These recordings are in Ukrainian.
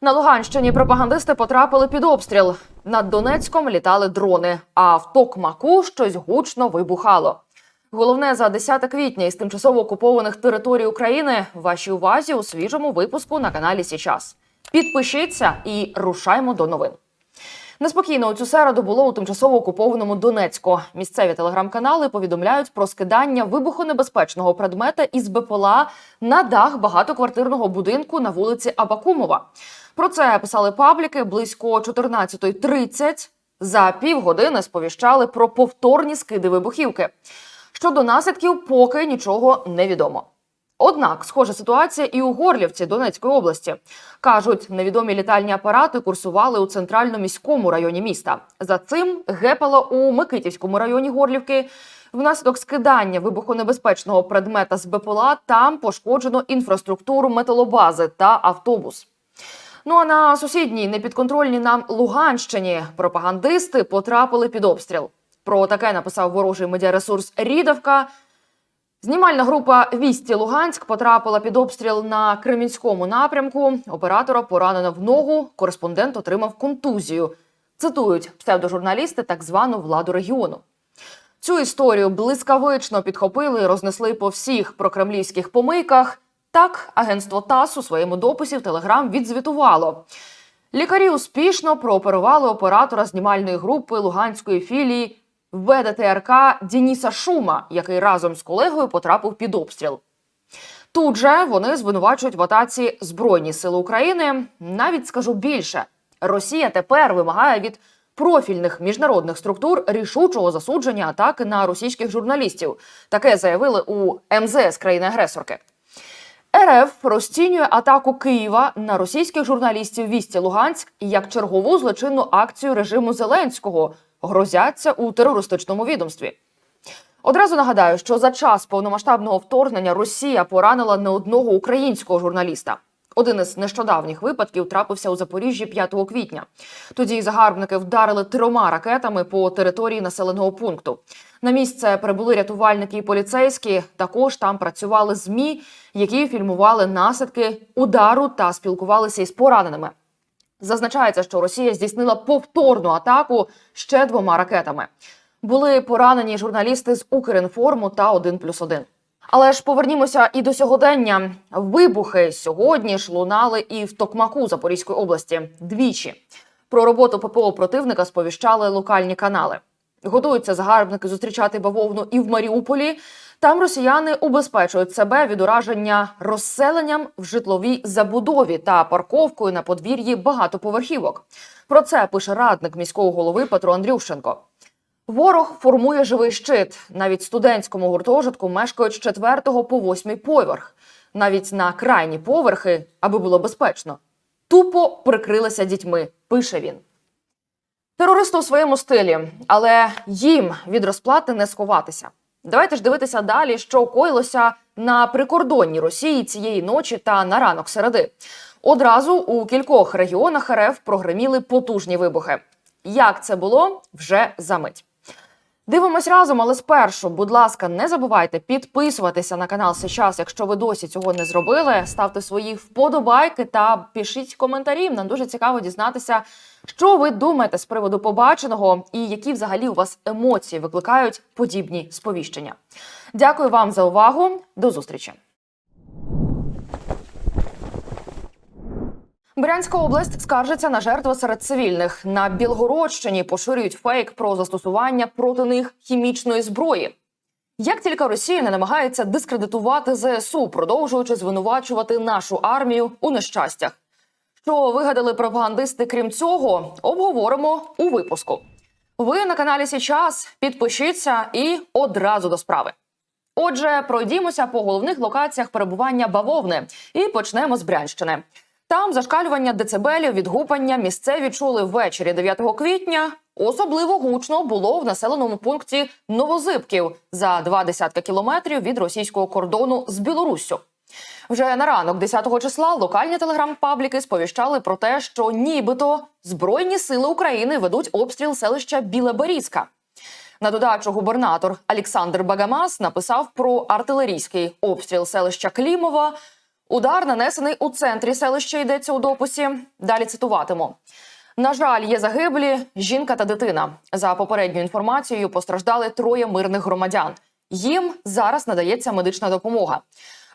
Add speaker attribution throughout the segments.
Speaker 1: На Луганщині пропагандисти потрапили під обстріл. Над Донецьком літали дрони, а в Токмаку щось гучно вибухало. Головне за 10 квітня із тимчасово окупованих територій України вашій увазі у свіжому випуску на каналі Січас. Підпишіться і рушаймо до новин. Неспокійно у цю середу було у тимчасово окупованому Донецьку. Місцеві телеграм-канали повідомляють про скидання вибухонебезпечного предмета із БПЛА на дах багатоквартирного будинку на вулиці Абакумова. Про це писали пабліки близько 14.30. За півгодини сповіщали про повторні скиди вибухівки. Щодо наслідків, поки нічого не відомо. Однак, схожа ситуація і у Горлівці Донецької області. Кажуть, невідомі літальні апарати курсували у центрально-міському районі міста. За цим гепало у Микитівському районі Горлівки. Внаслідок скидання вибухонебезпечного предмета з БПЛА там пошкоджено інфраструктуру металобази та автобус. Ну а на сусідній непідконтрольній нам Луганщині пропагандисти потрапили під обстріл. Про таке написав ворожий медіаресурс Рідовка. Знімальна група Вісті Луганськ потрапила під обстріл на Кремінському напрямку. Оператора поранено в ногу. Кореспондент отримав контузію. Цитують псевдожурналісти так звану владу регіону. Цю історію блискавично підхопили і рознесли по всіх прокремлівських помийках. Так, агентство ТАСС у своєму дописі в Телеграм відзвітувало. Лікарі успішно прооперували оператора знімальної групи Луганської філії ВДТРК Дініса Шума, який разом з колегою потрапив під обстріл. Тут же вони звинувачують в атаці Збройні Сили України. Навіть скажу більше: Росія тепер вимагає від профільних міжнародних структур рішучого засудження атаки на російських журналістів. Таке заявили у МЗС країни-агресорки. РФ розцінює атаку Києва на російських журналістів Вісті Луганськ як чергову злочинну акцію режиму Зеленського. Грозяться у терористичному відомстві. Одразу нагадаю, що за час повномасштабного вторгнення Росія поранила не одного українського журналіста. Один із нещодавніх випадків трапився у Запоріжжі 5 квітня. Тоді загарбники вдарили трьома ракетами по території населеного пункту. На місце прибули рятувальники і поліцейські. Також там працювали змі, які фільмували наслідки удару та спілкувалися із пораненими. Зазначається, що Росія здійснила повторну атаку ще двома ракетами. Були поранені журналісти з Укрінформу та 1+,1. Але ж повернімося і до сьогодення. Вибухи сьогодні ж лунали і в Токмаку Запорізької області двічі. Про роботу ППО противника сповіщали локальні канали. Готуються загарбники зустрічати бавовну і в Маріуполі. Там росіяни убезпечують себе від ураження розселенням в житловій забудові та парковкою на подвір'ї багатоповерхівок. Про це пише радник міського голови Петро Андрющенко. Ворог формує живий щит. Навіть студентському гуртожитку мешкають з 4 по 8 поверх. Навіть на крайні поверхи, аби було безпечно. Тупо прикрилися дітьми, пише він. Терористи у своєму стилі, але їм від розплати не сховатися. Давайте ж дивитися далі, що коїлося на прикордонній Росії цієї ночі та на ранок середи. Одразу у кількох регіонах РФ прогреміли потужні вибухи. Як це було вже за мить. Дивимось разом, але спершу, будь ласка, не забувайте підписуватися на канал Сейчас, якщо ви досі цього не зробили. Ставте свої вподобайки та пишіть коментарі. Нам дуже цікаво дізнатися, що ви думаєте з приводу побаченого і які взагалі у вас емоції викликають подібні сповіщення. Дякую вам за увагу. До зустрічі. Брянська область скаржиться на жертви серед цивільних. На Білгородщині поширюють фейк про застосування проти них хімічної зброї. Як тільки Росія не намагається дискредитувати ЗСУ, продовжуючи звинувачувати нашу армію у нещастях. Що вигадали пропагандисти, крім цього, обговоримо у випуску. Ви на каналі Січас. Підпишіться і одразу до справи. Отже, пройдімося по головних локаціях перебування бавовни і почнемо з Брянщини. Там зашкалювання децибелів від гупання місцеві чули ввечері 9 квітня. Особливо гучно було в населеному пункті Новозибків за два десятки кілометрів від російського кордону з Білоруссю. Вже на ранок 10 числа локальні телеграм-пабліки сповіщали про те, що нібито збройні сили України ведуть обстріл селища Білеберізка. На додачу губернатор Олександр Багамас написав про артилерійський обстріл селища Клімова. Удар нанесений у центрі селища йдеться у дописі. Далі цитуватиму. На жаль, є загиблі жінка та дитина. За попередньою інформацією постраждали троє мирних громадян. Їм зараз надається медична допомога.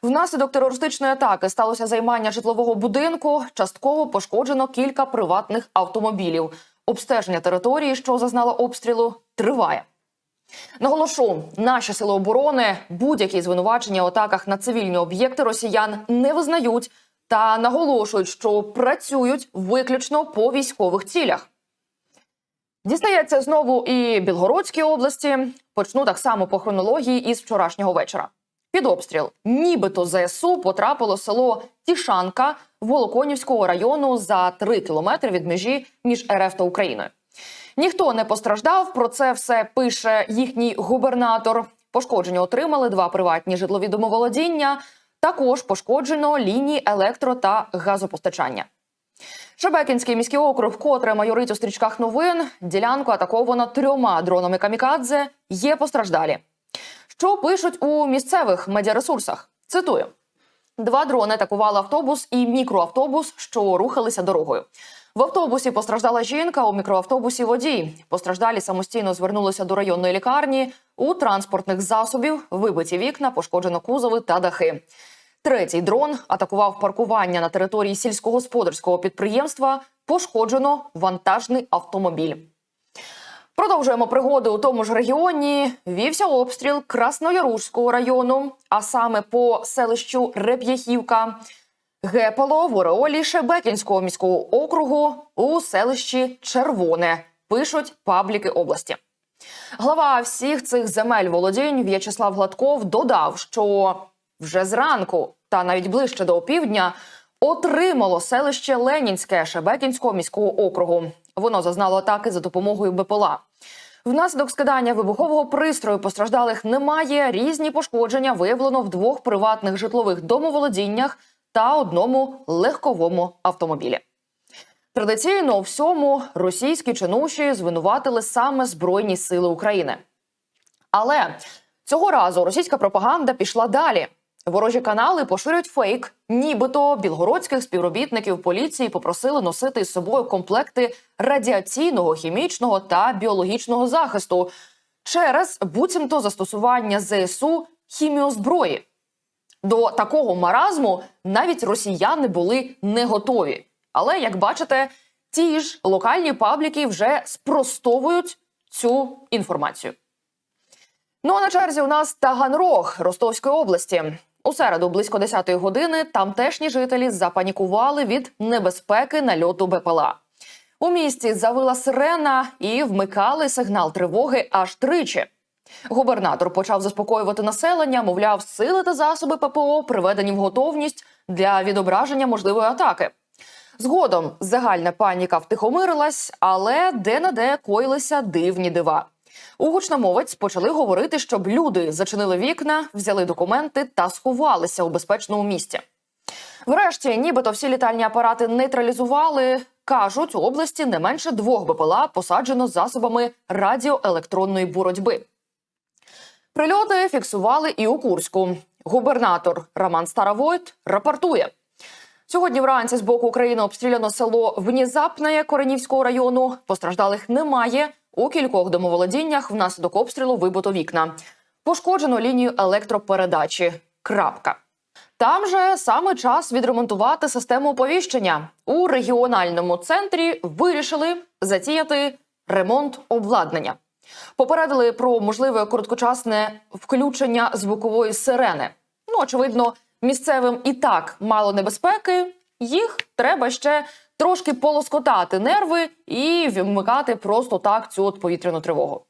Speaker 1: Внаслідок терористичної атаки сталося займання житлового будинку. Частково пошкоджено кілька приватних автомобілів. Обстеження території, що зазнала обстрілу, триває. Наголошу, наші сили оборони будь-які звинувачення у атаках на цивільні об'єкти росіян не визнають та наголошують, що працюють виключно по військових цілях. Дістається знову і Білгородській області. Почну так само по хронології із вчорашнього вечора. Під обстріл, нібито ЗСУ потрапило село Тішанка Волоконівського району за 3 кілометри від межі між РФ та Україною. Ніхто не постраждав. Про це все пише їхній губернатор. Пошкодження отримали два приватні житлові домоволодіння. Також пошкоджено лінії електро та газопостачання. Шебекінський міський округ, вкотре майорить у стрічках новин. Ділянку атаковано трьома дронами камікадзе. Є постраждалі. Що пишуть у місцевих медіаресурсах? Цитую: два дрони атакували автобус і мікроавтобус, що рухалися дорогою. В автобусі постраждала жінка, у мікроавтобусі водій. Постраждалі самостійно звернулися до районної лікарні. У транспортних засобів вибиті вікна, пошкоджено кузови та дахи. Третій дрон атакував паркування на території сільськогосподарського підприємства. Пошкоджено вантажний автомобіль. Продовжуємо пригоди у тому ж регіоні. Вівся обстріл Краснояружського району, а саме по селищу Реп'яхівка. Гепало в Ореолі Шебекінського міського округу у селищі Червоне. Пишуть пабліки області. Глава всіх цих земель володінь В'ячеслав Гладков додав, що вже зранку, та навіть ближче до опівдня, отримало селище Ленінське Шебекінського міського округу. Воно зазнало атаки за допомогою БПЛА. Внаслідок скидання вибухового пристрою постраждалих немає. Різні пошкодження виявлено в двох приватних житлових домоволодіннях та одному легковому автомобілі. Традиційно у всьому російські чинуші звинуватили саме Збройні Сили України. Але цього разу російська пропаганда пішла далі. Ворожі канали поширюють фейк, нібито білгородських співробітників поліції попросили носити із собою комплекти радіаційного, хімічного та біологічного захисту через буцімто застосування ЗСУ хіміозброї. До такого маразму навіть росіяни були не готові. Але як бачите, ті ж локальні пабліки вже спростовують цю інформацію. Ну а на черзі у нас Таганрог Ростовської області. У середу близько 10-ї години тамтешні жителі запанікували від небезпеки нальоту БПЛА. У місті завила сирена і вмикали сигнал тривоги аж тричі. Губернатор почав заспокоювати населення, мовляв, сили та засоби ППО приведені в готовність для відображення можливої атаки. Згодом загальна паніка втихомирилась, але де-не-де коїлися дивні дива. У гучномовець почали говорити, щоб люди зачинили вікна, взяли документи та сховалися у безпечному місці. Врешті, нібито всі літальні апарати нейтралізували. Кажуть, у області не менше двох БПЛА посаджено засобами радіоелектронної боротьби. Прильоти фіксували і у Курську. Губернатор Роман Старовойт рапортує. Сьогодні вранці з боку України обстріляно село Внізапне Коренівського району. Постраждалих немає. У кількох домоволодіннях внаслідок обстрілу вибито вікна. Пошкоджено лінію електропередачі. Крапка. Там же саме час відремонтувати систему оповіщення. У регіональному центрі вирішили затіяти ремонт обладнання. Попередили про можливе короткочасне включення звукової сирени. Ну, очевидно, місцевим і так мало небезпеки. Їх треба ще трошки полоскотати нерви і вмикати просто так цю от повітряну тривогу.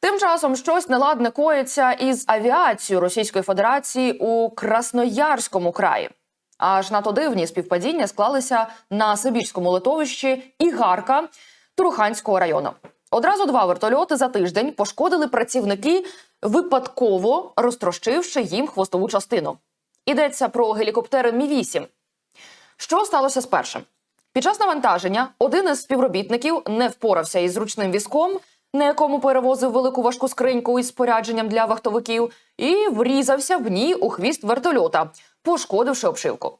Speaker 1: Тим часом щось неладне коїться із авіацією Російської Федерації у Красноярському краї. Аж надто дивні співпадіння склалися на Сибірському литовищі Ігарка Туруханського району. Одразу два вертольоти за тиждень пошкодили працівники, випадково розтрощивши їм хвостову частину. Йдеться про гелікоптери Мі 8 Що сталося з першим? Під час навантаження один із співробітників не впорався із ручним візком, на якому перевозив велику важку скриньку із спорядженням для вахтовиків, і врізався в ній у хвіст вертольота, пошкодивши обшивку.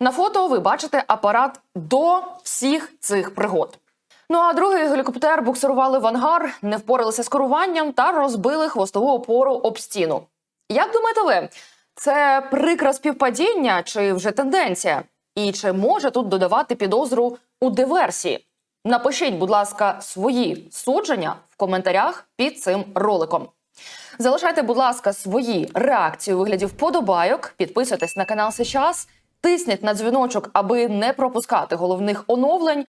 Speaker 1: На фото ви бачите апарат до всіх цих пригод. Ну а другий гелікоптер буксирували в ангар, не впоралися з керуванням та розбили хвостову опору об стіну. Як думаєте ви, це прикре співпадіння чи вже тенденція? І чи може тут додавати підозру у диверсії? Напишіть, будь ласка, свої судження в коментарях під цим роликом. Залишайте, будь ласка, свої реакції у вигляді вподобайок. Підписуйтесь на канал сейчас, тисніть на дзвіночок, аби не пропускати головних оновлень.